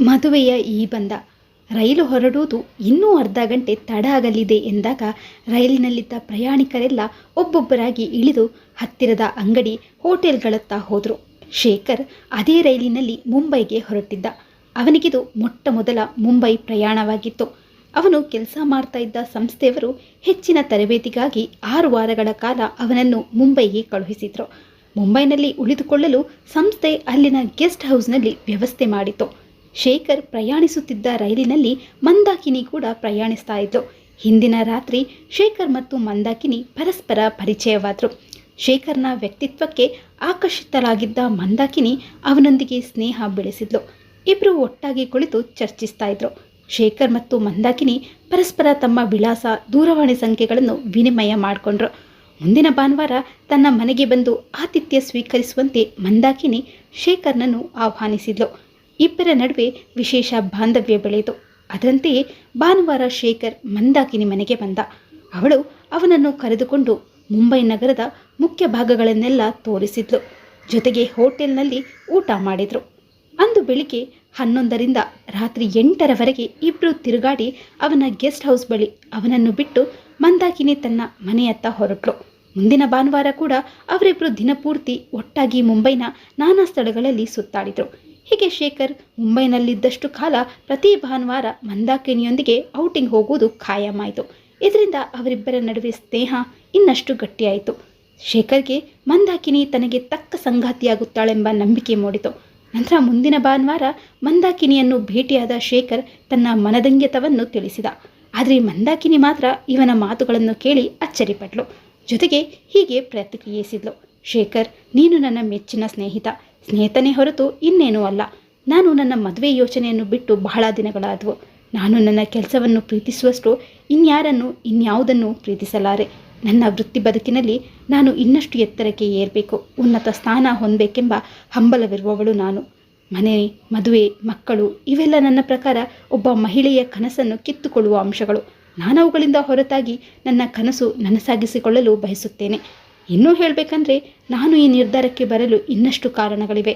ಮದುವೆಯ ಈ ಬಂದ. ರೈಲು ಹೊರಡುವುದು ಇನ್ನೂ ಅರ್ಧ ಗಂಟೆ ತಡ ಆಗಲಿದೆ ಎಂದಾಗ ರೈಲಿನಲ್ಲಿದ್ದ ಪ್ರಯಾಣಿಕರೆಲ್ಲ ಒಬ್ಬೊಬ್ಬರಾಗಿ ಇಳಿದು ಹತ್ತಿರದ ಅಂಗಡಿ ಹೋಟೆಲ್ಗಳತ್ತ ಹೋದರು. ಶೇಖರ್ ಅದೇ ರೈಲಿನಲ್ಲಿ ಮುಂಬೈಗೆ ಹೊರಟಿದ್ದ. ಅವನಿಗಿದು ಮೊಟ್ಟ ಮೊದಲ ಮುಂಬೈ ಪ್ರಯಾಣವಾಗಿತ್ತು. ಅವನು ಕೆಲಸ ಮಾಡ್ತಾ ಇದ್ದ ಸಂಸ್ಥೆಯವರು ಹೆಚ್ಚಿನ ತರಬೇತಿಗಾಗಿ ಆರು ವಾರಗಳ ಕಾಲ ಅವನನ್ನು ಮುಂಬೈಗೆ ಕಳುಹಿಸಿದರು. ಮುಂಬೈನಲ್ಲಿ ಉಳಿದುಕೊಳ್ಳಲು ಸಂಸ್ಥೆ ಅಲ್ಲಿನ ಗೆಸ್ಟ್ ಹೌಸ್ನಲ್ಲಿ ವ್ಯವಸ್ಥೆ ಮಾಡಿತು ಶೇಖರ್ ಪ್ರಯಾಣಿಸುತ್ತಿದ್ದ ರೈಲಿನಲ್ಲಿ ಮಂದಾಕಿನಿ ಕೂಡ ಪ್ರಯಾಣಿಸ್ತಾ ಇದ್ಲು. ಹಿಂದಿನ ರಾತ್ರಿ ಶೇಖರ್ ಮತ್ತು ಮಂದಾಕಿನಿ ಪರಸ್ಪರ ಪರಿಚಯವಾದರು. ಶೇಖರ್ನ ವ್ಯಕ್ತಿತ್ವಕ್ಕೆ ಆಕರ್ಷಿತರಾಗಿದ್ದ ಮಂದಾಕಿನಿ ಅವನೊಂದಿಗೆ ಸ್ನೇಹ ಬೆಳೆಸಿದ್ಲು. ಇಬ್ಬರು ಒಟ್ಟಾಗಿ ಕುಳಿತು ಚರ್ಚಿಸ್ತಾ ಇದ್ರು. ಶೇಖರ್ ಮತ್ತು ಮಂದಾಕಿನಿ ಪರಸ್ಪರ ತಮ್ಮ ವಿಳಾಸ, ದೂರವಾಣಿ ಸಂಖ್ಯೆಗಳನ್ನು ವಿನಿಮಯ ಮಾಡಿಕೊಂಡ್ರು. ಮುಂದಿನ ಭಾನುವಾರ ತನ್ನ ಮನೆಗೆ ಬಂದು ಆತಿಥ್ಯ ಸ್ವೀಕರಿಸುವಂತೆ ಮಂದಾಕಿನಿ ಶೇಖರ್ನನ್ನು ಆಹ್ವಾನಿಸಿದ್ಲು. ಇಬ್ಬರ ನಡುವೆ ವಿಶೇಷ ಬಾಂಧವ್ಯ ಬೆಳೆಯಿತು. ಅದರಂತೆಯೇ ಭಾನುವಾರ ಶೇಖರ್ ಮಂದಾಕಿನಿ ಮನೆಗೆ ಬಂದ. ಅವಳು ಅವನನ್ನು ಕರೆದುಕೊಂಡು ಮುಂಬೈ ನಗರದ ಮುಖ್ಯ ಭಾಗಗಳನ್ನೆಲ್ಲ ತೋರಿಸಿದ್ಲು. ಜೊತೆಗೆ ಹೋಟೆಲ್ನಲ್ಲಿ ಊಟ ಮಾಡಿದ್ರು. ಅಂದು ಬೆಳಿಗ್ಗೆ ಹನ್ನೊಂದರಿಂದ ರಾತ್ರಿ ಎಂಟರವರೆಗೆ ಇಬ್ಬರು ತಿರುಗಾಡಿ ಅವನ ಗೆಸ್ಟ್ ಹೌಸ್ ಬಳಿ ಅವನನ್ನು ಬಿಟ್ಟು ಮಂದಾಕಿನಿ ತನ್ನ ಮನೆಯತ್ತ ಹೊರಟ್ಲು. ಮುಂದಿನ ಭಾನುವಾರ ಕೂಡ ಅವರಿಬ್ಬರು ದಿನಪೂರ್ತಿ ಒಟ್ಟಾಗಿ ಮುಂಬೈನ ನಾನಾ ಸ್ಥಳಗಳಲ್ಲಿ ಸುತ್ತಾಡಿದರು. ಹೀಗೆ ಶೇಖರ್ ಮುಂಬೈನಲ್ಲಿದ್ದಷ್ಟು ಕಾಲ ಪ್ರತಿ ಭಾನುವಾರ ಮಂದಾಕಿನಿಯೊಂದಿಗೆ ಔಟಿಂಗ್ ಹೋಗುವುದು ಖಾಯಮಾಯಿತು. ಇದರಿಂದ ಅವರಿಬ್ಬರ ನಡುವೆ ಸ್ನೇಹ ಇನ್ನಷ್ಟು ಗಟ್ಟಿಯಾಯಿತು. ಶೇಖರ್ಗೆ ಮಂದಾಕಿನಿ ತನಗೆ ತಕ್ಕ ಸಂಗಾತಿಯಾಗುತ್ತಾಳೆಂಬ ನಂಬಿಕೆ ಮೂಡಿತು. ನಂತರ ಮುಂದಿನ ಭಾನುವಾರ ಮಂದಾಕಿನಿಯನ್ನು ಭೇಟಿಯಾದ ಶೇಖರ್ ತನ್ನ ಮನದಂಗೆತವನ್ನು ತಿಳಿಸಿದ. ಆದರೆ ಮಂದಾಕಿನಿ ಮಾತ್ರ ಇವನ ಮಾತುಗಳನ್ನು ಕೇಳಿ ಅಚ್ಚರಿಪಟ್ಲು. ಜೊತೆಗೆ ಹೀಗೆ ಪ್ರತಿಕ್ರಿಯಿಸಿದ್ಲು. ಶೇಖರ್, ನೀನು ನನ್ನ ಮೆಚ್ಚಿನ ಸ್ನೇಹಿತ. ಸ್ನೇಹಿತನೇ ಹೊರತು ಇನ್ನೇನೂ ಅಲ್ಲ. ನಾನು ನನ್ನ ಮದುವೆ ಯೋಚನೆಯನ್ನು ಬಿಟ್ಟು ಬಹಳ ದಿನಗಳಾದವು. ನಾನು ನನ್ನ ಕೆಲಸವನ್ನು ಪ್ರೀತಿಸುವಷ್ಟು ಇನ್ಯಾರನ್ನು, ಇನ್ಯಾವುದನ್ನು ಪ್ರೀತಿಸಲಾರೆ. ನನ್ನ ವೃತ್ತಿ ಬದುಕಿನಲ್ಲಿ ನಾನು ಇನ್ನಷ್ಟು ಎತ್ತರಕ್ಕೆ ಏರಬೇಕು, ಉನ್ನತ ಸ್ಥಾನ ಹೊಂದಬೇಕೆಂಬ ಹಂಬಲವಿರುವವಳು ನಾನು. ಮನೆ, ಮದುವೆ, ಮಕ್ಕಳು ಇವೆಲ್ಲ ನನ್ನ ಪ್ರಕಾರ ಒಬ್ಬ ಮಹಿಳೆಯ ಕನಸನ್ನು ಕಿತ್ತುಕೊಳ್ಳುವ ಅಂಶಗಳು. ನಾನು ಅವುಗಳಿಂದ ಹೊರತಾಗಿ ನನ್ನ ಕನಸು ನನಸಾಗಿಸಿಕೊಳ್ಳಲು ಬಯಸುತ್ತೇನೆ. ಇನ್ನೂ ಹೇಳಬೇಕಂದ್ರೆ ನಾನು ಈ ನಿರ್ಧಾರಕ್ಕೆ ಬರಲು ಇನ್ನಷ್ಟು ಕಾರಣಗಳಿವೆ.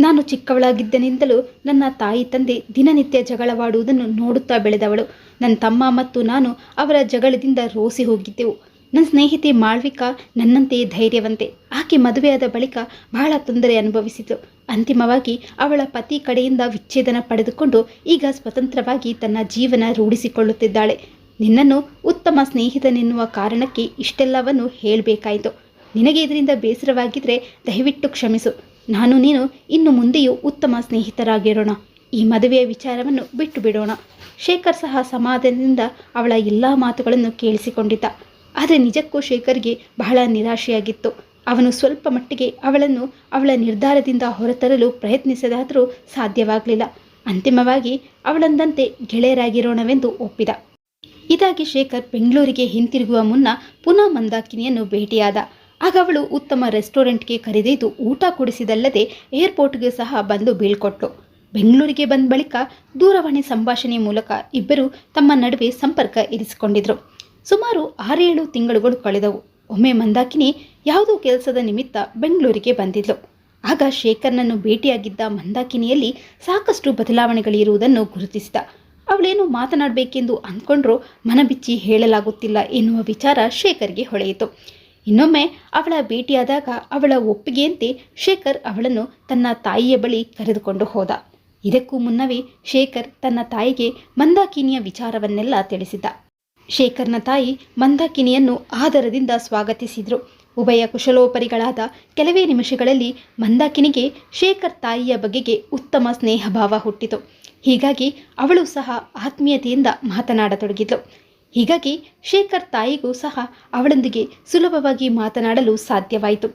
ನಾನು ಚಿಕ್ಕವಳಾಗಿದ್ದನಿಂದಲೂ ನನ್ನ ತಾಯಿ ತಂದೆ ದಿನನಿತ್ಯ ಜಗಳವಾಡುವುದನ್ನು ನೋಡುತ್ತಾ ಬೆಳೆದವಳು. ನನ್ನ ತಮ್ಮ ಮತ್ತು ನಾನು ಅವರ ಜಗಳದಿಂದ ರೋಸಿ ಹೋಗಿದ್ದೆವು. ನನ್ನ ಸ್ನೇಹಿತೆ ಮಾಳ್ವಿಕಾ ನನ್ನಂತೆಯೇ ಧೈರ್ಯವಂತೆ. ಆಕೆ ಮದುವೆಯಾದ ಬಳಿಕ ಬಹಳ ತೊಂದರೆ ಅನುಭವಿಸಿತು. ಅಂತಿಮವಾಗಿ ಅವಳ ಪತಿ ಕಡೆಯಿಂದ ವಿಚ್ಛೇದನ ಪಡೆದುಕೊಂಡು ಈಗ ಸ್ವತಂತ್ರವಾಗಿ ತನ್ನ ಜೀವನ ರೂಢಿಸಿಕೊಳ್ಳುತ್ತಿದ್ದಾಳೆ. ನಿನ್ನನ್ನು ಉತ್ತಮ ಸ್ನೇಹಿತನೆನ್ನುವ ಕಾರಣಕ್ಕೆ ಇಷ್ಟೆಲ್ಲವನ್ನು ಹೇಳಬೇಕಾಯಿತು. ನಿನಗೆ ಇದರಿಂದ ಬೇಸರವಾಗಿದ್ದರೆ ದಯವಿಟ್ಟು ಕ್ಷಮಿಸು. ನಾನು ನೀನು ಇನ್ನು ಮುಂದೆಯೂ ಉತ್ತಮ ಸ್ನೇಹಿತರಾಗಿರೋಣ. ಈ ಮದುವೆಯ ವಿಚಾರವನ್ನು ಬಿಟ್ಟು ಬಿಡೋಣ ಶೇಖರ್ ಸಹ ಸಮಾಧಾನದಿಂದ ಅವಳ ಎಲ್ಲ ಮಾತುಗಳನ್ನು ಕೇಳಿಸಿಕೊಂಡಿದ್ದ. ಆದರೆ ನಿಜಕ್ಕೂ ಶೇಖರ್ಗೆ ಬಹಳ ನಿರಾಶೆಯಾಗಿತ್ತು. ಅವನು ಸ್ವಲ್ಪ ಮಟ್ಟಿಗೆ ಅವಳನ್ನು ಅವಳ ನಿರ್ಧಾರದಿಂದ ಹೊರತರಲು ಪ್ರಯತ್ನಿಸದಾದರೂ ಸಾಧ್ಯವಾಗಲಿಲ್ಲ. ಅಂತಿಮವಾಗಿ ಅವಳಂದಂತೆ ಗೆಳೆಯರಾಗಿರೋಣವೆಂದು ಒಪ್ಪಿದ. ಇದಾಗಿ ಶೇಖರ್ ಬೆಂಗಳೂರಿಗೆ ಹಿಂತಿರುಗುವ ಮುನ್ನ ಪುನಃ ಮಂದಾಕಿನಿಯನ್ನು ಭೇಟಿಯಾದ. ಆಗ ಅವಳು ಉತ್ತಮ ರೆಸ್ಟೋರೆಂಟ್ಗೆ ಕರೆದೊಯ್ದು ಊಟ ಕೊಡಿಸಿದಲ್ಲದೆ ಏರ್ಪೋರ್ಟ್ಗೆ ಸಹ ಬಂದು ಬೀಳ್ಕೊಟ್ಲು. ಬೆಂಗಳೂರಿಗೆ ಬಂದ ಬಳಿಕ ದೂರವಾಣಿ ಸಂಭಾಷಣೆ ಮೂಲಕ ಇಬ್ಬರು ತಮ್ಮ ನಡುವೆ ಸಂಪರ್ಕ ಇರಿಸಿಕೊಂಡಿದ್ರು. ಸುಮಾರು ಆರೇಳು ತಿಂಗಳುಗಳು ಕಳೆದವು. ಒಮ್ಮೆ ಮಂದಾಕಿನಿ ಯಾವುದೋ ಕೆಲಸದ ನಿಮಿತ್ತ ಬೆಂಗಳೂರಿಗೆ ಬಂದಿದ್ಲು. ಆಗ ಶೇಖರ್ನನ್ನು ಭೇಟಿಯಾಗಿದ್ದ ಮಂದಾಕಿನಿಯಲ್ಲಿ ಸಾಕಷ್ಟು ಬದಲಾವಣೆಗಳಿರುವುದನ್ನು ಗುರುತಿಸಿದ. ಅವಳೇನು ಮಾತನಾಡಬೇಕೆಂದು ಅಂದ್ಕೊಂಡ್ರೂ ಮನಬಿಚ್ಚಿ ಹೇಳಲಾಗುತ್ತಿಲ್ಲ ಎನ್ನುವ ವಿಚಾರ ಶೇಖರ್ಗೆ ಹೊಳೆಯಿತು. ಇನ್ನೊಮ್ಮೆ ಅವಳ ಭೇಟಿಯಾದಾಗ ಅವಳ ಒಪ್ಪಿಗೆಯಂತೆ ಶೇಖರ್ ಅವಳನ್ನು ತನ್ನ ತಾಯಿಯ ಬಳಿ ಕರೆದುಕೊಂಡು ಹೋದ. ಇದಕ್ಕೂ ಮುನ್ನವೇ ಶೇಖರ್ ತನ್ನ ತಾಯಿಗೆ ಮಂದಾಕಿನಿಯ ವಿಚಾರವನ್ನೆಲ್ಲ ತಿಳಿಸಿದ್ದ. ಶೇಖರ್ನ ತಾಯಿ ಮಂದಾಕಿನಿಯನ್ನು ಆದರದಿಂದ ಸ್ವಾಗತಿಸಿದರು. ಉಭಯ ಕುಶಲೋಪರಿಗಳಾದ ಕೆಲವೇ ನಿಮಿಷಗಳಲ್ಲಿ ಮಂದಾಕಿನಿಗೆ ಶೇಖರ್ ತಾಯಿಯ ಬಗೆಗೆ ಉತ್ತಮ ಸ್ನೇಹಭಾವ ಹುಟ್ಟಿತು. ಹೀಗಾಗಿ ಅವಳು ಸಹ ಆತ್ಮೀಯತೆಯಿಂದ ಮಾತನಾಡತೊಡಗಿದ್ಲು. ಹೀಗಾಗಿ ಶೇಖರ್ ತಾಯಿಗೂ ಸಹ ಅವಳೊಂದಿಗೆ ಸುಲಭವಾಗಿ ಮಾತನಾಡಲು ಸಾಧ್ಯವಾಯಿತು.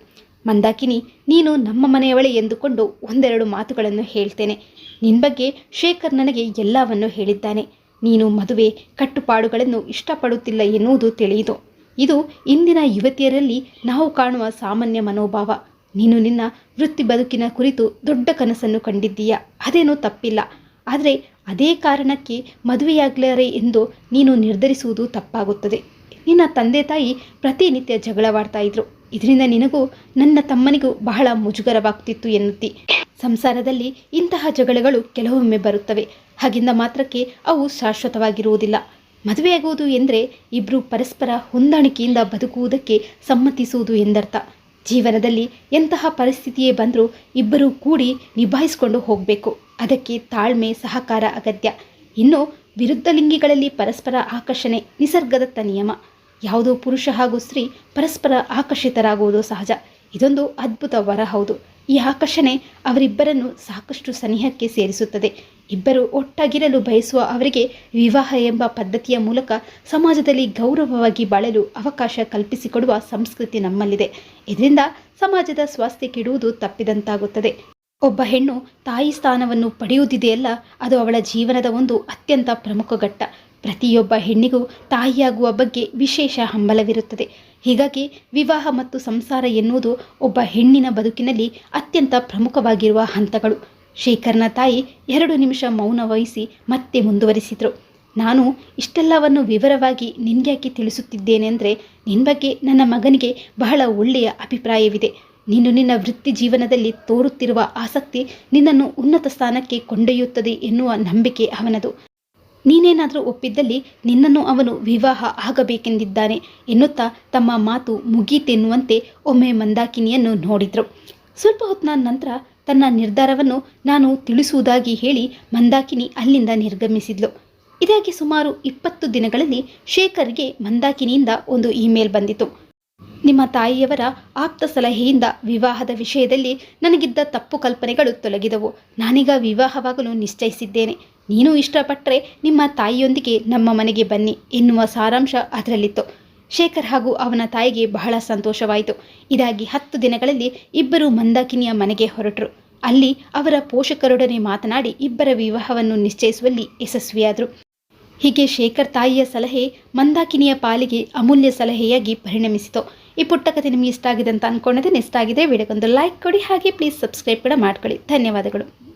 ಮಂದಾಕಿನಿ, ನೀನು ನಮ್ಮ ಮನೆಯವಳೆ ಎಂದುಕೊಂಡು ಒಂದೆರಡು ಮಾತುಗಳನ್ನು ಹೇಳ್ತೇನೆ. ನಿನ್ನ ಬಗ್ಗೆ ಶೇಖರ್ ನನಗೆ ಎಲ್ಲವನ್ನು ಹೇಳಿದ್ದಾನೆ. ನೀನು ಮದುವೆ ಕಟ್ಟುಪಾಡುಗಳನ್ನು ಇಷ್ಟಪಡುತ್ತಿಲ್ಲ ಎನ್ನುವುದು ತಿಳಿಯಿತು. ಇದು ಇಂದಿನ ಯುವತಿಯರಲ್ಲಿ ನಾವು ಕಾಣುವ ಸಾಮಾನ್ಯ ಮನೋಭಾವ. ನೀನು ನಿನ್ನ ವೃತ್ತಿ ಬದುಕಿನ ಕುರಿತು ದೊಡ್ಡ ಕನಸನ್ನು ಕಂಡಿದ್ದೀಯ? ಅದೇನೂ ತಪ್ಪಿಲ್ಲ. ಆದರೆ ಅದೇ ಕಾರಣಕ್ಕೆ ಮದುವೆಯಾಗಲಾರೆ ಎಂದು ನೀನು ನಿರ್ಧರಿಸುವುದು ತಪ್ಪಾಗುತ್ತದೆ. ನಿನ್ನ ತಂದೆ ತಾಯಿ ಪ್ರತಿನಿತ್ಯ ಜಗಳವಾಡ್ತಾ ಇದ್ರು. ಇದರಿಂದ ನಿನಗೂ ನನ್ನ ತಮ್ಮನಿಗೂ ಬಹಳ ಮುಜುಗರವಾಗ್ತಿತ್ತು ಎನ್ನುತ್ತಿ. ಸಂಸಾರದಲ್ಲಿ ಇಂತಹ ಜಗಳಗಳು ಕೆಲವೊಮ್ಮೆ ಬರುತ್ತವೆ. ಹಾಗಿಂದ ಮಾತ್ರಕ್ಕೆ ಅವು ಶಾಶ್ವತವಾಗಿರುವುದಿಲ್ಲ. ಮದುವೆಯಾಗುವುದು ಎಂದರೆ ಇಬ್ಬರು ಪರಸ್ಪರ ಹೊಂದಾಣಿಕೆಯಿಂದ ಬದುಕುವುದಕ್ಕೆ ಸಮ್ಮತಿಸುವುದು ಎಂದರ್ಥ. ಜೀವನದಲ್ಲಿ ಎಂತಹ ಪರಿಸ್ಥಿತಿಯೇ ಬಂದರೂ ಇಬ್ಬರೂ ಕೂಡಿ ನಿಭಾಯಿಸಿಕೊಂಡು ಹೋಗಬೇಕು. ಅದಕ್ಕೆ ತಾಳ್ಮೆ, ಸಹಕಾರ ಅಗತ್ಯ. ಇನ್ನು ವಿರುದ್ಧ ಲಿಂಗಿಗಳಲ್ಲಿ ಪರಸ್ಪರ ಆಕರ್ಷಣೆ ನಿಸರ್ಗದತ್ತ ನಿಯಮ. ಯಾವುದೋ ಪುರುಷ ಹಾಗೂ ಸ್ತ್ರೀ ಪರಸ್ಪರ ಆಕರ್ಷಿತರಾಗುವುದು ಸಹಜ. ಇದೊಂದು ಅದ್ಭುತ ವರ ಹೌದು. ಈ ಆಕರ್ಷಣೆ ಅವರಿಬ್ಬರನ್ನು ಸಾಕಷ್ಟು ಸನಿಹಕ್ಕೆ ಸೇರಿಸುತ್ತದೆ. ಇಬ್ಬರು ಒಟ್ಟಾಗಿರಲು ಬಯಸುವ ಅವರಿಗೆ ವಿವಾಹ ಎಂಬ ಪದ್ಧತಿಯ ಮೂಲಕ ಸಮಾಜದಲ್ಲಿ ಗೌರವವಾಗಿ ಬಾಳಲು ಅವಕಾಶ ಕಲ್ಪಿಸಿಕೊಡುವ ಸಂಸ್ಕೃತಿ ನಮ್ಮಲ್ಲಿದೆ. ಇದರಿಂದ ಸಮಾಜದ ಸ್ವಾಸ್ಥ್ಯ ಕೆಡುವುದು ತಪ್ಪಿದಂತಾಗುತ್ತದೆ. ಒಬ್ಬ ಹೆಣ್ಣು ತಾಯಿ ಸ್ಥಾನವನ್ನು ಪಡೆಯುವುದಿದೆಯಲ್ಲ, ಅದು ಅವಳ ಜೀವನದ ಒಂದು ಅತ್ಯಂತ ಪ್ರಮುಖ ಘಟ್ಟ. ಪ್ರತಿಯೊಬ್ಬ ಹೆಣ್ಣಿಗೂ ತಾಯಿಯಾಗುವ ಬಗ್ಗೆ ವಿಶೇಷ ಹಂಬಲವಿರುತ್ತದೆ. ಹೀಗಾಗಿ ವಿವಾಹ ಮತ್ತು ಸಂಸಾರ ಎನ್ನುವುದು ಒಬ್ಬ ಹೆಣ್ಣಿನ ಬದುಕಿನಲ್ಲಿ ಅತ್ಯಂತ ಪ್ರಮುಖವಾಗಿರುವ ಹಂತಗಳು. ಶೇಖರ್ನ ತಾಯಿ ಎರಡು ನಿಮಿಷ ಮೌನ ವಹಿಸಿ ಮತ್ತೆ ಮುಂದುವರಿಸಿದರು. ನಾನು ಇಷ್ಟೆಲ್ಲವನ್ನು ವಿವರವಾಗಿ ನಿನ್ಗ್ಯಾಕೆ ತಿಳಿಸುತ್ತಿದ್ದೇನೆ ಅಂದರೆ ನಿನ್ನ ಬಗ್ಗೆ ನನ್ನ ಮಗನಿಗೆ ಬಹಳ ಒಳ್ಳೆಯ ಅಭಿಪ್ರಾಯವಿದೆ. ನೀನು ನಿನ್ನ ವೃತ್ತಿ ಜೀವನದಲ್ಲಿ ತೋರುತ್ತಿರುವ ಆಸಕ್ತಿ ನಿನ್ನನ್ನು ಉನ್ನತ ಸ್ಥಾನಕ್ಕೆ ಕೊಂಡೊಯ್ಯುತ್ತದೆ ಎನ್ನುವ ನಂಬಿಕೆ ಅವನದು. ನೀನೇನಾದರೂ ಒಪ್ಪಿದ್ದಲ್ಲಿ ನಿನ್ನನ್ನು ಅವನು ವಿವಾಹ ಆಗಬೇಕೆಂದಿದ್ದಾನೆ ಎನ್ನುತ್ತಾ ತಮ್ಮ ಮಾತು ಮುಗೀತೆನ್ನುವಂತೆ ಒಮ್ಮೆ ಮಂದಾಕಿನಿಯನ್ನು ನೋಡಿದರು. ಸ್ವಲ್ಪ ಹೊತ್ತಿನ ನಂತರ ತನ್ನ ನಿರ್ಧಾರವನ್ನು ನಾನು ತಿಳಿಸುವುದಾಗಿ ಹೇಳಿ ಮಂದಾಕಿನಿ ಅಲ್ಲಿಂದ ನಿರ್ಗಮಿಸಿದ್ಲು. ಇದಾಗಿ ಸುಮಾರು ಇಪ್ಪತ್ತು ದಿನಗಳಲ್ಲಿ ಶೇಖರ್ಗೆ ಮಂದಾಕಿನಿಯಿಂದ ಒಂದು ಇಮೇಲ್ ಬಂದಿತು. ನಿಮ್ಮ ತಾಯಿಯವರ ಆಪ್ತ ಸಲಹೆಯಿಂದ ವಿವಾಹದ ವಿಷಯದಲ್ಲಿ ನನಗಿದ್ದ ತಪ್ಪು ಕಲ್ಪನೆಗಳು ತೊಲಗಿದವು. ನಾನೀಗ ವಿವಾಹವಾಗಲು ನಿಶ್ಚಯಿಸಿದ್ದೇನೆ. ನೀನು ಇಷ್ಟಪಟ್ಟರೆ ನಿಮ್ಮ ತಾಯಿಯೊಂದಿಗೆ ನಮ್ಮ ಮನೆಗೆ ಬನ್ನಿ ಎನ್ನುವ ಸಾರಾಂಶ ಅದರಲ್ಲಿತ್ತು. ಶೇಖರ್ ಹಾಗೂ ಅವನ ತಾಯಿಗೆ ಬಹಳ ಸಂತೋಷವಾಯಿತು. ಇದಾಗಿ ಹತ್ತು ದಿನಗಳಲ್ಲಿ ಇಬ್ಬರು ಮಂದಾಕಿನಿಯ ಮನೆಗೆ ಹೊರಟರು. ಅಲ್ಲಿ ಅವರ ಪೋಷಕರೊಡನೆ ಮಾತನಾಡಿ ಇಬ್ಬರ ವಿವಾಹವನ್ನು ನಿಶ್ಚಯಿಸುವಲ್ಲಿ ಯಶಸ್ವಿಯಾದರು. ಹೀಗೆ ಶೇಖರ್ ತಾಯಿಯ ಸಲಹೆ ಮಂದಾಕಿನಿಯ ಪಾಲಿಗೆ ಅಮೂಲ್ಯ ಸಲಹೆಯಾಗಿ ಪರಿಣಮಿಸಿತು. ಈ ಪುಟ್ಟ ಕಥೆ ನಿಮಗೆ ಇಷ್ಟ ಆಗಿದೆ ಅಂತ ಅಂದ್ಕೊಂಡಿದ್ದೇನೆ ಇಷ್ಟ ಆಗಿದೆ. ವಿಡಿಯೋಗೊಂದು ಲೈಕ್ ಕೊಡಿ. ಹಾಗೆ ಪ್ಲೀಸ್ ಸಬ್ಸ್ಕ್ರೈಬ್ ಕೂಡ ಮಾಡ್ಕೊಳ್ಳಿ. ಧನ್ಯವಾದಗಳು.